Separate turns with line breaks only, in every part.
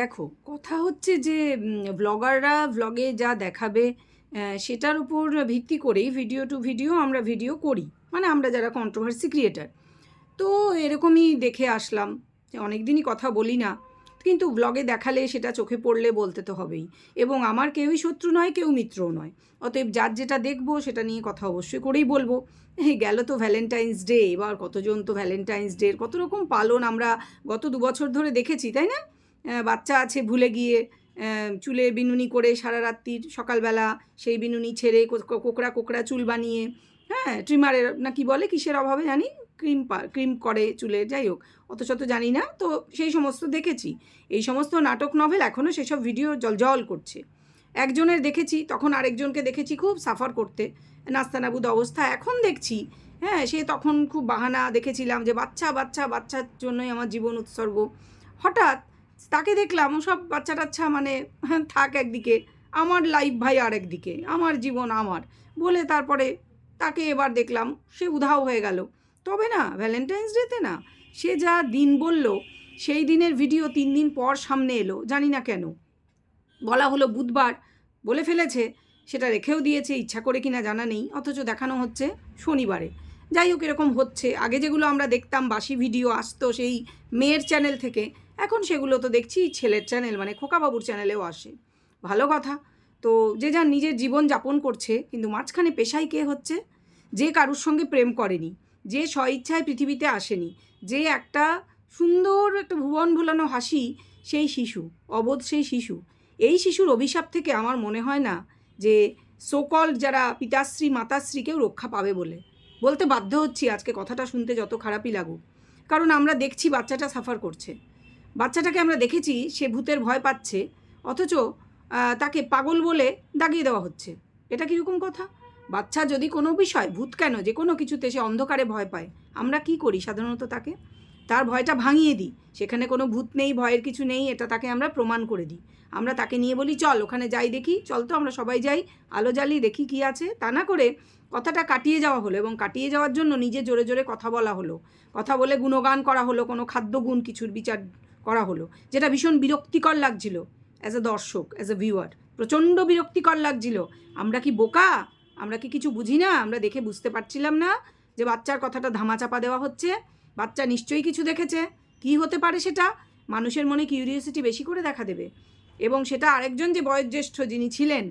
দেখো, কথা হচ্ছে যে ব্লগাররা ভ্লগে যা দেখাবে সেটার উপর ভিত্তি করেই ভিডিও টু ভিডিও আমরা ভিডিও করি। মানে আমরা যারা কন্ট্রোভার্সি ক্রিয়েটার তো এরকমই দেখে আসলাম অনেক দিনই কথা বলি না, কিন্তু ব্লগে দেখালে সেটা চোখে পড়লে বলতে তো হবেই। এবং আমার কেউই শত্রু নয়, কেউ মিত্রও নয়। অতএব যার যেটা দেখব, সেটা নিয়ে কথা অবশ্যই করেই বলব। এই গেল তো ভ্যালেন্টাইন্স ডে এবার কতজন তো ভ্যালেন্টাইন্স ডের কত রকম পালন আমরা গত দু বছর ধরে দেখেছি, তাই না? বাচ্চা আছে ভুলে গিয়ে চুলে বিনুনি করে সারা রাত্রির সকালবেলা সেই বিনুনি ছেড়ে কোকড়া কোকড়া চুল বানিয়ে হ্যাঁ ট্রিমারের না কি বলে কিসের অভাবে জানি? ক্রিম ক্রিম করে চুলে, যাই হোক অত শত জানি না। তো সেই সমস্ত দেখেছি। এই সমস্ত নাটক নভেল এখনও সেসব ভিডিও জল জল করছে। একজনের দেখেছি, তখন আরেকজনকে দেখেছি খুব সাফার করতে। নাস্তানাবুদ অবস্থা এখন দেখছি। হ্যাঁ সে তখন খুব বাহানা দেখেছিলাম যে, বাচ্চা বাচ্চা, বাচ্চার জন্যই আমার জীবন উৎসর্গ। হঠাৎ তাকে দেখলাম সব বাচ্চা টাচ্চা মানে থাক একদিকে, আমার লাইফ ভাই আর একদিকে, আমার জীবন আমার। বলে তারপরে তাকে এবার দেখলাম সে উধাও হয়ে গেল। তবে না ভ্যালেন্টাইন্স ডেতে না, সে যা দিন বলল, সেই দিনের ভিডিও তিন দিন পর সামনে এলো, জানি না কেন। বলা হলো বুধবার, বলে ফেলেছে, সেটা রেখেও দিয়েছে, ইচ্ছা করে কিনা জানা নেই, অথচ দেখানো হচ্ছে শনিবারে। যাই হোক, এরকম হচ্ছে। আগে যেগুলো আমরা দেখতাম, বাসি ভিডিও আসতো সেই মেয়ের চ্যানেল থেকে এখন সেগুলো তো দেখছি ছেলের চ্যানেল মানে খোকাবাবুর চ্যানেলেও আসে। ভালো কথা। তো যে যার নিজের জীবন যাপন করছে, কিন্তু মাঝখানে পেশাই কে হচ্ছে? যে কারুর সঙ্গে প্রেম করেনি, যে স্বইচ্ছায় পৃথিবীতে আসেনি, যে একটা সুন্দর একটা ভুবন ভুলানো হাসি, সেই শিশু, অবোধ সেই শিশু। এই শিশুর অভিশাপ থেকে আমার মনে হয় না যে সোকল যারা পিতাশ্রী মাতাশ্রী কেউ রক্ষা পাবে বলে। বলতে বাধ্য হচ্ছি আজকে কথাটা শুনতে যত খারাপই লাগুক। কারণ আমরা দেখছি বাচ্চাটা সাফার করছে। বাচ্চাটাকে আমরা দেখেছি, সে ভূতের ভয় পাচ্ছে, অথচ তাকে পাগল বলে দাগিয়ে দেওয়া হচ্ছে। এটা কীরকম কথা? বাচ্চা যদি কোনো বিষয়, ভূত কেন? যে কোনো কিছুতে সে অন্ধকারে ভয় পায়। আমরা কি করি সাধারণত তাকে? তার ভয়টা ভাঙিয়ে দিই। সেখানে কোনো ভূত নেই, ভয়ের কিছু নেই, এটা তাকে আমরা প্রমাণ করে দিই। আমরা তাকে নিয়ে বলি, চল, ওখানে যাই দেখি। চল তো, আমরা সবাই যাই, আলো জ্বালিয়ে দেখি কি আছে। তা না করে কথাটা কাটিয়ে যাওয়া হলো এবং কাটিয়ে যাওয়ার জন্য নিজে জোরে জোরে কথা বলা হলো। কথা বলে গুণগান করা হলো, কোনো খাদ্যগুণ, কিছুর বিচার করা হলো। যেটা ভীষণ বিরক্তিকর লাগছিল অ্যাজ এ দর্শক অ্যাজ এ ভিউয়ার প্রচণ্ড বিরক্তিকর লাগছিল। আমরা কি বোকা? আমরা কি কিছু বুঝি না? আমরা দেখে বুঝতে পারছিলাম না যে বাচ্চার কথাটা ধামাচাপা দেওয়া হচ্ছে। বাচ্চা নিশ্চয়ই কিছু দেখেছে। কি হতে পারে সেটা? মানুষের মনে কিউরিওসিটি বেশি করে দেখা দেবে। এবং সেটা আরেকজন যে বয়োজ্যেষ্ঠ যিনি ছিলেন,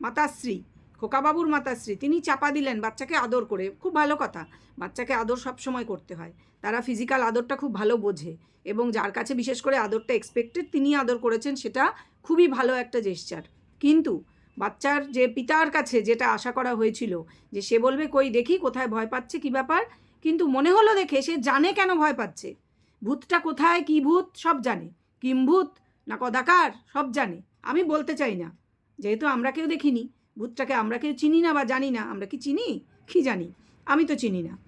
মাতাশ্রী খোকাবাবুর মাতাশ্রী তিনি চাপা দিলেন বাচ্চাকে আদর করে। খুব ভালো কথা। বাচ্চাকে আদর সব সময় করতে হয়। তারা ফিজিক্যাল আদরটা খুব ভালো বোঝে এবং যার কাছে বিশেষ করে আদরটা এক্সপেক্টেড তিনি আদর করেছেন সেটা খুবই ভালো একটা জেস্চার কিন্তু বাচ্চার যে পিতার কাছে যেটা আশা করা হয়েছিল যে সে বলবে, কই দেখি কোথায় ভয় পাচ্ছে, কি ব্যাপার? কিন্তু মনে হলো দেখে সে জানে কেন ভয় পাচ্ছে। ভূতটা কোথায়, কি ভূত, সব জানে। কিম ভূত না কদাকার, সব জানে। আমি বলতে চাই না। যেহেতু আমরা কেউ দেখিনি। ভূতটাকে আমরা কেউ চিনি না বা জানি না। আমরা কি চিনি? কি জানি? আমি তো চিনি না।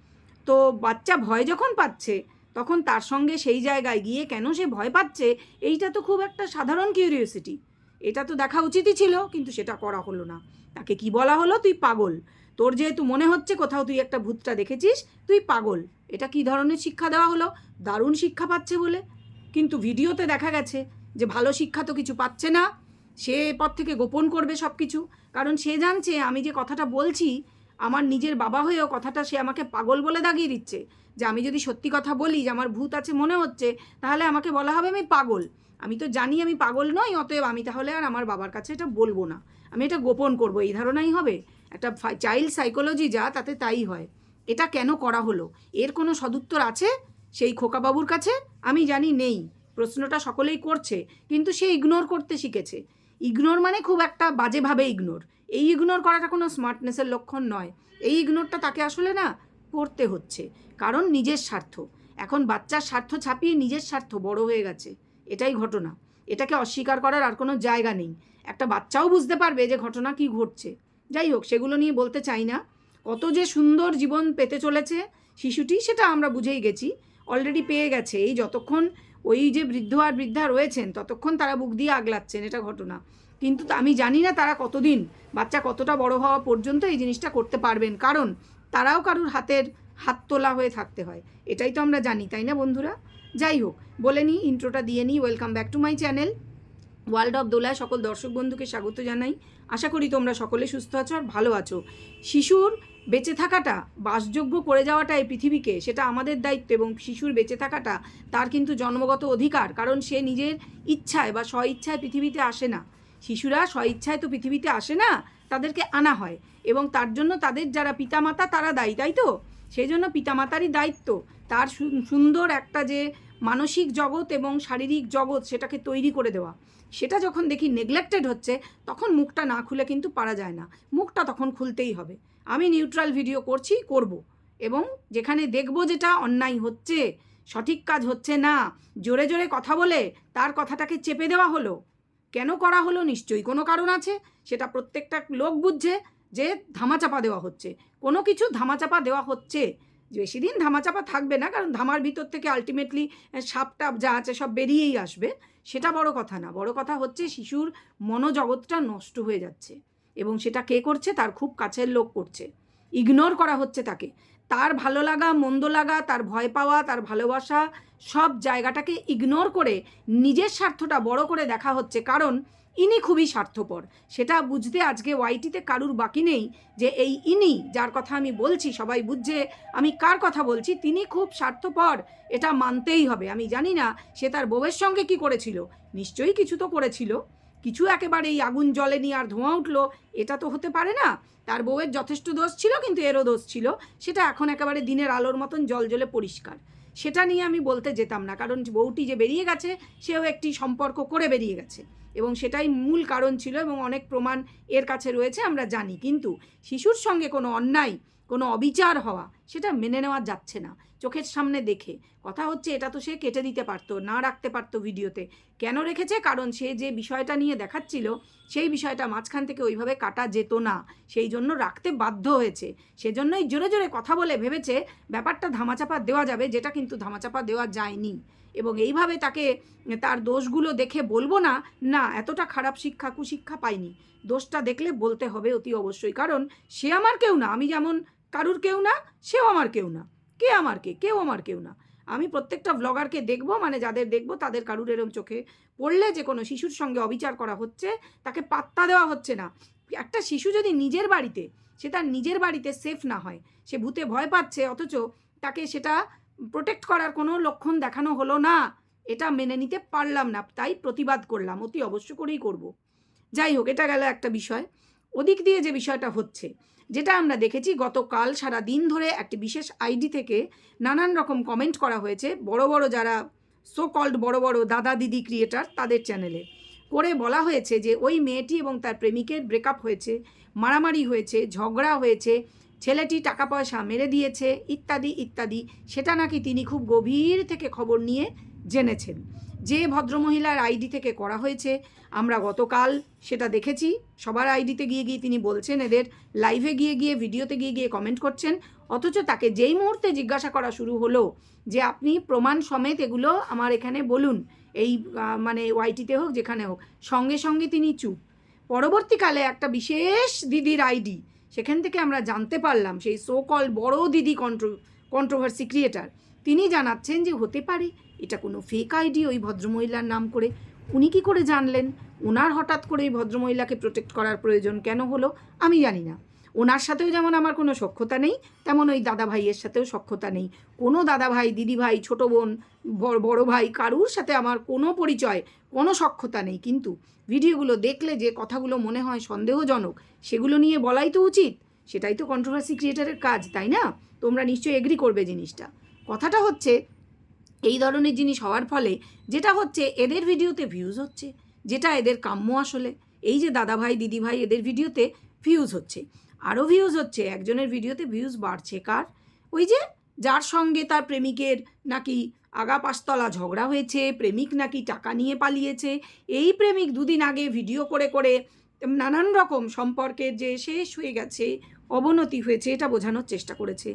তো বাচ্চা ভয় যখন পাচ্ছে, তখন তার সঙ্গে সেই জায়গায় গিয়ে কেন সে ভয় পাচ্ছে, এইটা তো খুব একটা সাধারণ কিউরিওসিটি এটা তো দেখা উচিতই ছিল, কিন্তু সেটা করা হলো না। তাকে কি বলা হলো? তুই পাগল। তোর যেহেতু মনে হচ্ছে কোথাও তুই একটা ভূতটা দেখেছিস, তুই পাগল। এটা কি ধরনের শিক্ষা দেওয়া হলো? দারুণ শিক্ষা পাচ্ছে বলে। কিন্তু ভিডিওতে দেখা গেছে যে ভালো শিক্ষা তো কিছু পাচ্ছে না। সে পর থেকে গোপন করবে সব কিছু কারণ সে জানছে আমি যে কথাটা বলছি, আমার নিজের বাবা হয়েও কথাটা সে আমাকে পাগল বলে দাগিয়ে দিচ্ছে। যে আমি যদি সত্যি কথা বলি, যে আমার ভূত আছে মনে হচ্ছে, তাহলে আমাকে বলা হবে আমি পাগল। আমি তো জানি আমি পাগল নই, অতএব আমি তাহলে আর আমার বাবার কাছে এটা বলব না। আমি এটা গোপন করব, এই ধারণাই হবে। একটা চাইল্ড সাইকোলজি যা, তাতে তাই হয়। এটা কেন করা হলো? এর কোনো সদুত্তর আছে? সেই খোকাবাবুর কাছে? আমি জানি নেই। প্রশ্নটা সকলেই করছে, কিন্তু সে ইগনোর করতে শিখেছে। ইগনোর মানে খুব একটা বাজেভাবে ইগনোর এই ইগনোর করাটা কোনো স্মার্টনেসের লক্ষণ নয়। এই ইগনোরটা তাকে আসলে না করতে হচ্ছে, কারণ নিজের স্বার্থ। এখন বাচ্চার স্বার্থ ছাপিয়ে নিজের স্বার্থ বড় হয়ে গেছে। এটাই ঘটনা। এটাকে অস্বীকার করার আর কোনো জায়গা নেই। একটা বাচ্চাও বুঝতে পারবে যে ঘটনা কি ঘটছে। যাই হোক, সেগুলো নিয়ে বলতে চাই না। কত যে সুন্দর জীবন পেতে চলেছে শিশুটি, সেটা আমরা বুঝেই গেছি। অলরেডি পেয়ে গেছে। এই যতক্ষণ ওই যে বৃদ্ধ আর বৃদ্ধা রয়েছেন, ততক্ষণ তারা বুক দিয়ে আগলাচ্ছেন এটা ঘটনা। কিন্তু আমি জানি না তারা কতদিন, বাচ্চা কতটা বড় হওয়া পর্যন্ত এই জিনিসটা করতে পারবেন। কারণ তারাও কারুর হাতের হাত তোলা হয়ে থাকতে হয়, এটাই তো আমরা জানি, তাই না বন্ধুরা? যাই হোক, বলে নিই, ইন্ট্রোটা দিয়ে নিই, welcome back to my channel. World of দোলায় সকল দর্শক বন্ধুকে স্বাগত জানাই। আশা করি তোমরা সকলে সুস্থ আছো আর ভালো আছো। শিশুর বেঁচে থাকাটা, বাসযোগ্য করে যাওয়াটা এই পৃথিবীকে, সেটা আমাদের দায়িত্ব এবং শিশুর বেঁচে থাকাটা তার কিন্তু জন্মগত অধিকার, কারণ সে নিজের ইচ্ছায় বা স্বইচ্ছায় পৃথিবীতে আসে না। শিশুরা স্বইচ্ছায় তো পৃথিবীতে আসে না, তাদেরকে আনা হয় এবং তার জন্য তাদের যারা পিতামাতা, তারা দায়ী, তাই তো? সেই জন্য পিতামাতারই দায়িত্ব। তার সুন্দর একটা যে মানসিক জগৎ এবং শারীরিক জগৎ সেটাকে তৈরি করে দেওয়া। সেটা যখন দেখি নেগলেক্টেড হচ্ছে, তখন মুখটা না খুলে কিন্তু পারা যায় না। মুখটা তখন খুলতেই হবে। আমি নিউট্রাল ভিডিও করছি, করব। এবং যেখানে দেখব যেটা অন্যায় হচ্ছে, সঠিক কাজ হচ্ছে না, জোরে জোরে কথা বলে তার কথাটাকে চেপে দেওয়া হলো। কেন করা হলো নিশ্চয়ই কোনো কারণ আছে, সেটা প্রত্যেকটা লোক বুঝছে যে ধামাচাপা দেওয়া হচ্ছে। কোনো কিছু ধামাচাপা দেওয়া হচ্ছে। বেশি দিন ধামাচাপা থাকবে না, কারণ ধামার ভিতর থেকে আলটিমেটলি সাপ টাপ যা আছে সব বেরিয়েই আসবে। সেটা বড় কথা না, বড় কথা হচ্ছে শিশুর মনোজগৎটা নষ্ট হয়ে যাচ্ছে। এবং সেটা কে করছে? তার খুব কাছের লোক করছে। ইগনোর করা হচ্ছে তাকে। তার ভালো লাগা, মন্দ লাগা, তার ভয় পাওয়া, তার ভালোবাসা, সব জায়গাটাকে ইগনোর করে নিজের স্বার্থটা বড় করে দেখা হচ্ছে। কারণ ইনি খুবই স্বার্থপর। সেটা বুঝতে আজকে ওয়াইটিতে কারুর বাকি নেই যে এই ইনি, যার কথা আমি বলছি, সবাই বুঝছে আমি কার কথা বলছি, তিনি খুব স্বার্থপর। এটা মানতেই হবে। আমি জানি না সে তার বউয়ের সঙ্গে কি করেছিল। নিশ্চয়ই কিছু তো করেছিল। কিছু একেবারে এই আগুন জ্বলেনি আর ধোঁয়া উঠল, এটা তো হতে পারে না। তার বউয়ের যথেষ্ট দোষ ছিল, কিন্তু এরও দোষ ছিল। সেটা এখন একেবারে দিনের আলোর মতন জল জ্বলে পরিষ্কার। সেটা নিয়ে আমি বলতে যেতাম না, কারণ বউটি যে বেরিয়ে গেছে, সেও একটি সম্পর্ক করে বেরিয়ে গেছে। এবং সেটাই মূল কারণ ছিল এবং অনেক প্রমাণ এর কাছে রয়েছে, আমরা জানি। কিন্তু শিশুর সঙ্গে কোনো অন্যায়, কোনো অবিচার হওয়া সেটা মেনে নেওয়া যাচ্ছে না। চোখের সামনে দেখে। কথা হচ্ছে, এটা তো সে কেটে দিতে পারতো, না রাখতে পারতো ভিডিওতে। কেন রেখেছে? কারণ সে যে বিষয়টা নিয়ে দেখাচ্ছিল, সেই বিষয়টা মাঝখান থেকে ওইভাবে কাটা যেত না। সেই জন্য রাখতে বাধ্য হয়েছে। সেজন্যই জোরে জোরে কথা বলে ভেবেছে, ব্যাপারটা ধামাচাপা দেওয়া যাবে, যেটা কিন্তু ধামাচাপা দেওয়া যায়নি। এবং এইভাবে তাকে, তার দোষগুলো দেখে বলব না না, এতটা খারাপ শিক্ষা কুশিক্ষা পাইনি। দোষটা দেখলে বলতে হবে অতি অবশ্যই। কারণ সে আমার কেউ না। আমি যেমন কারুর কেউ না, সেও আমার কেউ না। কে আমার কে? কেউ আমার কেউ না। আমি প্রত্যেকটা ব্লগারকে দেখব মানে যাদের দেখব, তাদের কারুর এরম চোখে পড়লে যে কোনো শিশুর সঙ্গে অবিচার করা হচ্ছে, তাকে পাত্তা দেওয়া হচ্ছে না। একটা শিশু যদি নিজের বাড়িতে, সে তার নিজের বাড়িতে সেফ না হয়, সে ভূতে ভয় পাচ্ছে, অথচ তাকে সেটা প্রোটেক্ট করার কোনো লক্ষণ দেখানো হলো না, এটা মেনে নিতে পারলাম না, তাই প্রতিবাদ করলাম, অতি অবশ্য করেই করব। যাই হোক, এটা গেল একটা বিষয়। ওদিক দিয়ে যে বিষয়টা হচ্ছে যেটা আমরা দেখেছি গতকাল সারা দিন ধরে একটি বিশেষ আইডি থেকে নানান রকম কমেন্ট করা হয়েছে, বড় বড় যারা সো কল্ড বড় বড় দাদা দিদি ক্রিয়েটার তাদের চ্যানেলে করে বলা হয়েছে যে ওই মেয়েটি এবং তার প্রেমিকের ব্রেকআপ হয়েছে, মারামারি হয়েছে, ঝগড়া হয়েছে, ছেলেটি টাকা পয়সা মেরে দিয়েছে, ইত্যাদি ইত্যাদি। সেটা নাকি তিনি খুব গভীর থেকে খবর নিয়ে জেনেছেন। যে ভদ্রমহিলার আইডি থেকে করা হয়েছে, আমরা গতকাল সেটা দেখেছি। সবার আইডিতে গিয়ে গিয়ে তিনি বলছেন, এদের লাইভে গিয়ে গিয়ে, ভিডিওতে গিয়ে গিয়ে কমেন্ট করছেন। অথচ তাকে যেই মুহূর্তে জিজ্ঞাসা করা শুরু হলো যে, আপনি প্রমাণ সমেত এগুলো আমার এখানে বলুন, এই মানে ওয়াইটিতে হোক, যেখানে হোক। সঙ্গে সঙ্গে তিনি চুপ। পরবর্তীকালে একটা বিশেষ দিদির আইডি, সেখান থেকে আমরা জানতে পারলাম, সেই সো কল বড় দিদি কন্ট্রো কন্ট্রোভার্সি ক্রিয়েটার তিনি জানাচ্ছেন যে হতে পারে, এটা কোনো ফেক আইডি ওই ভদ্রমহিলার নাম করে। উনি কি করে জানলেন? ওনার হঠাৎ করে এই ভদ্রমহিলাকে প্রোটেক্ট করার প্রয়োজন কেন হলো, আমি জানি না। ওনার সাথেও যেমন আমার কোনো সক্ষতা নেই, তেমন ওই দাদা ভাইয়ের সাথেও সক্ষতা নেই। কোনো দাদা ভাই দিদি ভাই ছোটো বোন, বড় ভাই, কারুর সাথে আমার কোনো পরিচয়, কোনো সক্ষতা নেই। কিন্তু ভিডিওগুলো দেখলে যে কথাগুলো মনে হয় সন্দেহজনক, সেগুলো নিয়ে বলাই তো উচিত। সেটাই তো কন্ট্রোভার্সি ক্রিয়েটারের কাজ, তাই না? তোমরা নিশ্চয়ই এগ্রি করবে জিনিসটা। কথাটা হচ্ছে, এই ধরনের জিনিস হওয়ার ফলে যেটা হচ্ছে এদের ভিডিওতে ভিউজ হচ্ছে, যেটা এদের কাম্য আসলে। এই যে দাদা ভাই, দিদি ভাই এদের ভিডিওতে ভিউজ হচ্ছে। আরও ভিউজ হচ্ছে, একজনের ভিডিওতে ভিউজ বাড়ছে কার? ওই যে যার সঙ্গে তার প্রেমিকের নাকি আগা পাঁচতলা ঝগড়া হয়েছে, প্রেমিক নাকি টাকা নিয়ে পালিয়েছে, এই প্রেমিক দুদিন আগে ভিডিও করে করে নানান রকম সম্পর্কের যে শেষ হয়ে গেছে, অবনতি হয়েছে, এটা বোঝানোর চেষ্টা করেছে।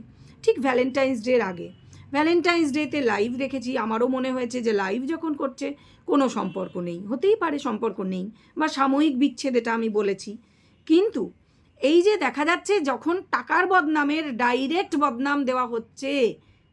ঠিক ভ্যালেন্টাইন্স ডের আগে। ভ্যালেন্টাইন্স ডেতে লাইভ দেখেছি। আমারও মনে হয়েছে যে লাইভ যখন করছে, কোনো সম্পর্ক নেই। হতেই পারে সম্পর্ক নেই বা সাময়িক বিচ্ছেদ, এটা আমি বলেছি। কিন্তু এই যে দেখা যাচ্ছে, যখন টাকার বদনামের ডাইরেক্ট বদনাম দেওয়া হচ্ছে,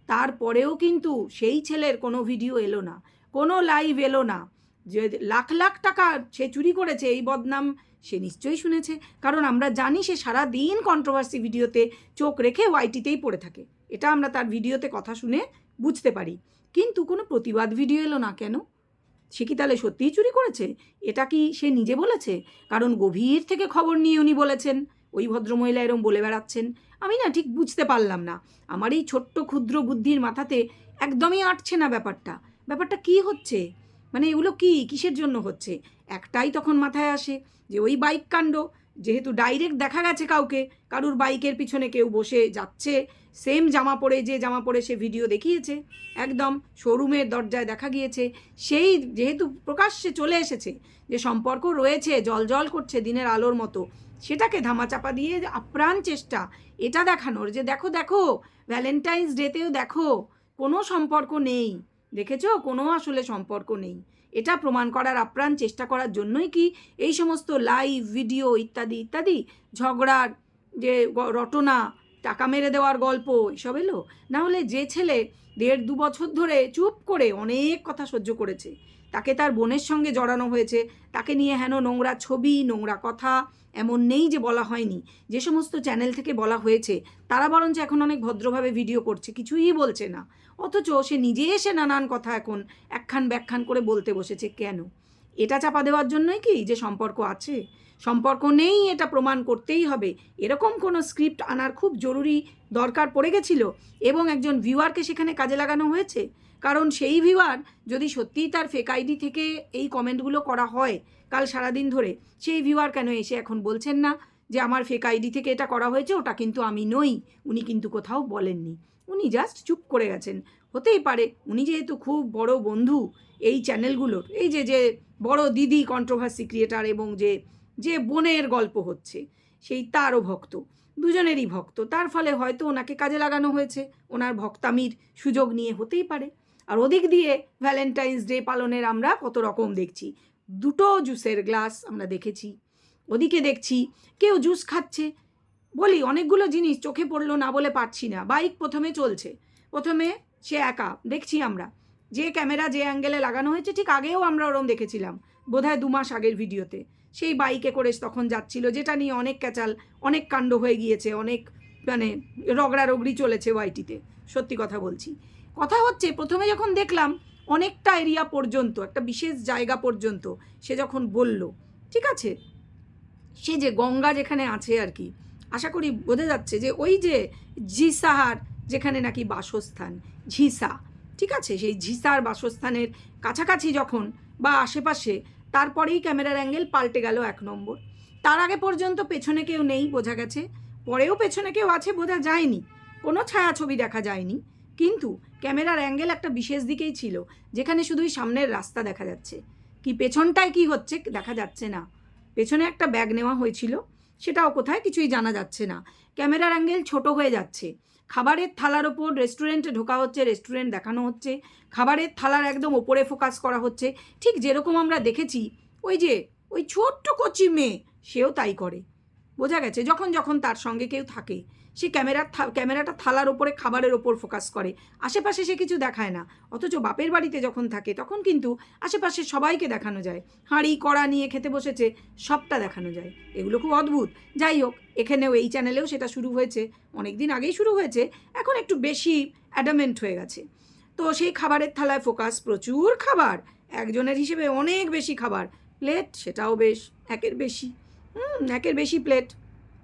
তারপরেও কিন্তু সেই ছেলের কোনো ভিডিও এলো না। কোনো লাইভ এলো না। যে লাখ লাখ টাকা সে চুরি করেছে, এই বদনাম সে নিশ্চয়ই শুনেছে। কারণ আমরা জানি সে সারা দিন কন্ট্রোভার্সি ভিডিওতে চোখ রেখে ওয়াইটিতেই পড়ে থাকে। এটা আমরা তার ভিডিওতে কথা শুনে বুঝতে পারি। কিন্তু কোনো প্রতিবাদ ভিডিও এলো না কেন? সে কি তাহলে সত্যিই চুরি করেছে? এটা কি সে নিজে বলেছে? কারণ গভীর থেকে খবর নিয়ে উনি বলেছেন, ওই ভদ্রমহিলা এরম বলে বেড়াচ্ছেন। আমি না ঠিক বুঝতে পারলাম না। আমার এই ছোট্ট ক্ষুদ্র বুদ্ধির মাথাতে একদমই আটছে না ব্যাপারটা। ব্যাপারটা কি হচ্ছে? মানে এগুলো কি? কিসের জন্য হচ্ছে? একটাই তখন মাথায় আসে যে ওই বাইক কাণ্ড। যেহেতু ডাইরেক্ট দেখা গেছে কাউকে, কারুর বাইকের পিছনে কেউ বসে যাচ্ছে সেম জামা পরে যে জামা পরে সে ভিডিও দেখিয়েছে, একদম শোরুমের দরজায় দেখা গিয়েছে, সেই যেহেতু প্রকাশ্যে চলে এসেছে, যে সম্পর্ক রয়েছে জল জল করছে দিনের আলোর মতো, সেটাকে ধামাচাপা দিয়ে আপ্রাণ চেষ্টা, এটা দেখানোর যে দেখো দেখো ভ্যালেন্টাইন্স ডেতেও দেখো, কোনো সম্পর্ক নেই, দেখেছ? কোনো আসলে সম্পর্ক নেই। এটা প্রমাণ করার আপ্রাণ চেষ্টা করার জন্যই কি এই সমস্ত লাইভ ভিডিও ইত্যাদি ইত্যাদি? ঝগড়ার যে রটনা, টাকা মেরে দেওয়ার গল্প, এসব এলো? না হলে যে ছেলে দেড় দু বছর ধরে চুপ করে অনেক কথা সহ্য করেছে। তাকে তার বোনের সঙ্গে জড়ানো হয়েছে। তাকে নিয়ে হেন নোংরা ছবি, নোংরা কথা, এমন নেই যে বলা হয়নি। যে সমস্ত চ্যানেল থেকে বলা হয়েছে, তারা বরঞ্চ এখন অনেক ভদ্রভাবে ভিডিও করছে, কিছুই বলছে না। অথচ সে নিজে এসে নানান কথা এখন একখান ব্যাখ্যান করে বলতে বসেছে, কেন? এটা চাপা দেওয়ার জন্যই কি যে সম্পর্ক আছে? সম্পর্ক নেই, এটা প্রমাণ করতেই হবে। এরকম কোনো স্ক্রিপ্ট আনার খুব জরুরি দরকার পড়ে গেছিল এবং একজন ভিউয়ারকে সেখানে কাজে লাগানো হয়েছে? কারণ সেই ভিউয়ার যদি সত্যিই তার ফেক আইডি থেকে এই কমেন্টগুলো করা হয় কাল সারাদিন ধরে, সেই ভিউয়ার কেন এসে এখন বলছেন না যে আমার ফেক আইডি থেকে এটা করা হয়েছে, ওটা কিন্তু আমি নই, উনি কিন্তু কোথাও বলেননি। উনি জাস্ট চুপ করে গেছেন। হতেই পারে উনি যেহেতু খুব বড় বন্ধু এই চ্যানেলগুলোর এই যে যে বড় দিদি কন্ট্রোভার্সি ক্রিয়েটার এবং যে যে বোনের গল্প হচ্ছে, সেই তারও ভক্ত, দুজনেরই ভক্ত, তার ফলে হয়তো ওনাকে কাজে লাগানো হয়েছে, ওনার ভক্তামির সুযোগ নিয়ে হতেই পারে। আর ওদিক দিয়ে ভ্যালেন্টাইন্স ডে পালনের আমরা কত রকম দেখছি। দুটো জুসের গ্লাস আমরা দেখেছি। ওদিকে দেখছি কেউ জুস খাচ্ছে। বলি, অনেকগুলো জিনিস চোখে পড়ল না বলে পারছি না। বাইক প্রথমে চলছে। প্রথমে সে একা, দেখছি আমরা। যে ক্যামেরা যে অ্যাঙ্গেলে লাগানো হয়েছে, ঠিক আগেও আমরা ওরম দেখেছিলাম, বোধহয় দু মাস আগের ভিডিওতে। সেই বাইকে করে তখন যাচ্ছিল, যেটা নিয়ে অনেক ক্যাচাল, অনেক কাণ্ড হয়ে গিয়েছে, অনেক মানে রগড়া রগড়ি চলেছে ওয়াইটিতে সত্যি কথা বলছি। কথা হচ্ছে, প্রথমে যখন দেখলাম অনেকটা এরিয়া পর্যন্ত, একটা বিশেষ জায়গা পর্যন্ত, সে যখন বলল, ঠিক আছে, সে যে গঙ্গা যেখানে আছে আর কি, আশা করি বোঝা যাচ্ছে যে ওই যে ঝিসাহার যেখানে নাকি বাসস্থান, ঝিসা, ঠিক আছে, সেই ঝিসার বাসস্থানের কাছাকাছি যখন বা আশেপাশে, তারপরেই ক্যামেরার অ্যাঙ্গেল পাল্টে গেল এক নম্বর। তার আগে পর্যন্ত পেছনে কেউ নেই, বোঝা গেছে, পরেও পেছনে কেউ আছে, বোঝা যায়নি, কোনো ছায়াছবি দেখা যায়নি। কিন্তু ক্যামেরার অ্যাঙ্গেল একটা বিশেষ দিকেই ছিল, যেখানে শুধুই সামনের রাস্তা দেখা যাচ্ছে। কি পেছনটায় কি হচ্ছে দেখা যাচ্ছে না। পেছনে একটা ব্যাগ নেওয়া হয়েছিল, সেটাও কোথায় কিছুই জানা যাচ্ছে না। ক্যামেরার অ্যাঙ্গেল ছোট হয়ে যাচ্ছে। খাবারের থালার ওপর রেস্টুরেন্টে ঢোকা হচ্ছে রেস্টুরেন্ট দেখানো হচ্ছে। খাবারের থালার একদম ওপরে ফোকাস করা হচ্ছে। ঠিক যেরকম আমরা দেখেছি, ওই যে, ওই ছোট্ট কচি মেয়ে, সেও তাই করে। বোঝা গেছে, যখন যখন তার সঙ্গে কেউ থাকে। সে ক্যামেরার ক্যামেরাটা থালার ওপরে খাবারের ওপর ফোকাস করে। আশেপাশে সে কিছু দেখায় না। অথচ বাপের বাড়িতে যখন থাকে, তখন কিন্তু আশেপাশে সবাইকে দেখানো যায়। হাঁড়ি, কড়া নিয়ে খেতে বসেছে, সবটা দেখানো যায়। এগুলো খুব অদ্ভুত। যাই হোক, এখানেও এই চ্যানেলেও সেটা শুরু হয়েছে। অনেক দিন আগেই শুরু হয়েছে। এখন একটু বেশি অ্যাডামেন্ট হয়ে গেছে। তো সেই খাবারের থালায় ফোকাস প্রচুর খাবার। একজনের হিসেবে অনেক বেশি খাবার। প্লেট সেটাও বেশ, একের বেশি। হুম, একের বেশি প্লেট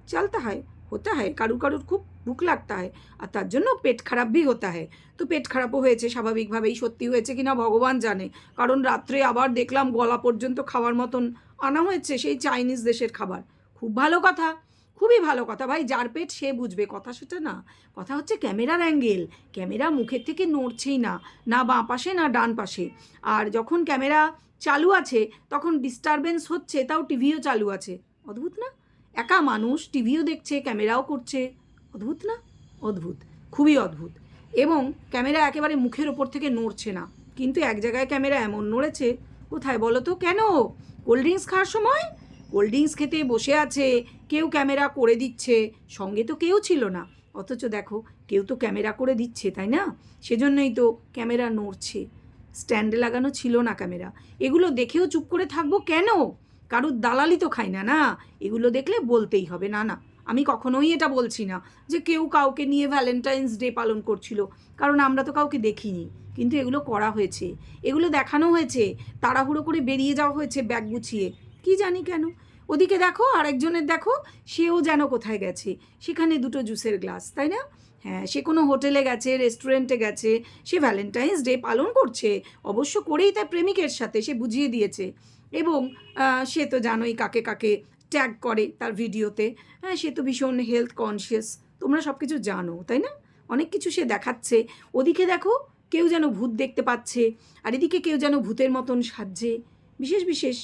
চলता है होता है কারুর কারুর খুব ভুক লাগতা হয় আর তার জন্য পেট খারাপ ভি হতা হয় তো পেট খারাপও হয়েছে স্বাভাবিকভাবেই সত্যি হয়েছে কিনা ভগবান জানে কারণ রাত্রে আবার দেখলাম গলা পর্যন্ত খাওয়ার মতন আনা হয়েছে সেই চাইনিজ দেশের খাবার খুব ভালো কথা খুবই ভালো কথা ভাই যার পেট সে বুঝবে কথা সেটা না কথা হচ্ছে ক্যামেরার অ্যাঙ্গেল ক্যামেরা মুখের থেকে নড়ছেই না না বাঁ পাশে না ডান পাশে আর যখন ক্যামেরা চালু আছে তখন ডিস্টারবেন্স হচ্ছে তাও টিভিও চালু আছে অদ্ভুত না একা মানুষ, টিভিও দেখছে, ক্যামেরাও করছে। অদ্ভুত না? অদ্ভুত। খুবই অদ্ভুত। এবং ক্যামেরা একেবারে মুখের ওপর থেকে নড়ছে না। কিন্তু এক জায়গায় ক্যামেরা এমন নড়েছে, কোথায় বলো তো, কেন? কোল্ড ড্রিঙ্কস খাওয়ার সময়? কোল্ড ড্রিঙ্কস খেতে বসে আছে, কেউ ক্যামেরা করে দিচ্ছে, সঙ্গে তো কেউ ছিল না। অথচ দেখো, কেউ তো ক্যামেরা করে দিচ্ছে, তাই না? সেজন্যই তো ক্যামেরা নড়ছে। স্ট্যান্ডে লাগানো ছিল না ক্যামেরা। এগুলো দেখেও চুপ করে থাকব কেন? কারুর দালালি তো খাই না না? এগুলো দেখলে বলতেই হবে, না না। আমি কখনোই এটা বলছি না যে কেউ কাউকে নিয়ে ভ্যালেন্টাইন্স ডে পালন করছিল, কারণ আমরা তো কাউকে দেখিনি। কিন্তু এগুলো করা হয়েছে। এগুলো দেখানো হয়েছে, তাড়াহুড়ো করে বেরিয়ে যাওয়া হয়েছে ব্যাগ গুছিয়ে। কি জানি কেন? ওদিকে দেখো, আরেকজনের দেখো, সেও যেন কোথায় গেছে। সেখানে দুটো জুসের গ্লাস, তাই না? হ্যাঁ সে কোনো হোটেলে গেছে, রেস্টুরেন্টে গেছে, সে ভ্যালেন্টাইন্স ডে পালন করছে। অবশ্য করেই তার প্রেমিকের সাথে, সে বুঝিয়ে দিয়েছে। এবং সে তো জানোই কাকে কাকে ট্যাগ করে তার ভিডিওতে। হ্যাঁ সে তো ভীষণ হেলথ কনসিয়াস তোমরা সব কিছু জানো, তাই না? অনেক কিছু সে দেখাচ্ছে। ওদিকে দেখো, কেউ যেন ভূত দেখতে পাচ্ছে, আর এদিকে কেউ যেন ভূতের মতন সাজছে। বিশেষ বিশেষ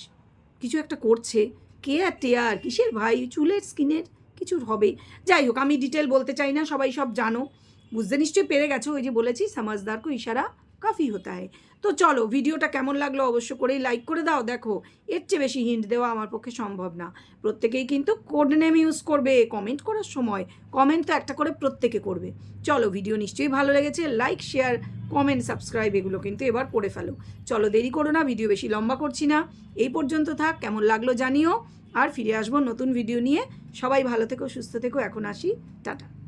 কিছু একটা করছে। কে আর টেয়ার কিসের ভাই? চুলের, স্কিনের কিছুর হবে। যাই হোক, আমি ডিটেল বলতে চাই না, সবাই সব জানো। বুঝতে নিশ্চয়ই পেরে গেছো ওই যে বলেছি, সমাজদার কো ইশারা। কাফি হতা হয়। তো চলো, ভিডিওটা কেমন লাগল অবশ্য করেই লাইক করে দাও। দেখো, এর চেয়ে বেশি হিন্ট দেওয়া আমার পক্ষে সম্ভব না। প্রত্যেকেই কিন্তু কোড নেম ইউজ করবে কমেন্ট করার সময় কমেন্ট তো একটা করে প্রত্যেকে করবে। চলো ভিডিও নিশ্চয়ই ভালো লেগেছে লাইক শেয়ার কমেন্ট সাবস্ক্রাইব এগুলো কিন্তু এবার করে ফেলো। চলো, দেরি করো না ভিডিও বেশি লম্বা করছি না। এই পর্যন্ত থাক, কেমন লাগল জানিও। আর ফিরে আসব নতুন ভিডিও নিয়ে। সবাই ভালো থেকো, সুস্থ থেকো, এখন আসি। টাটা।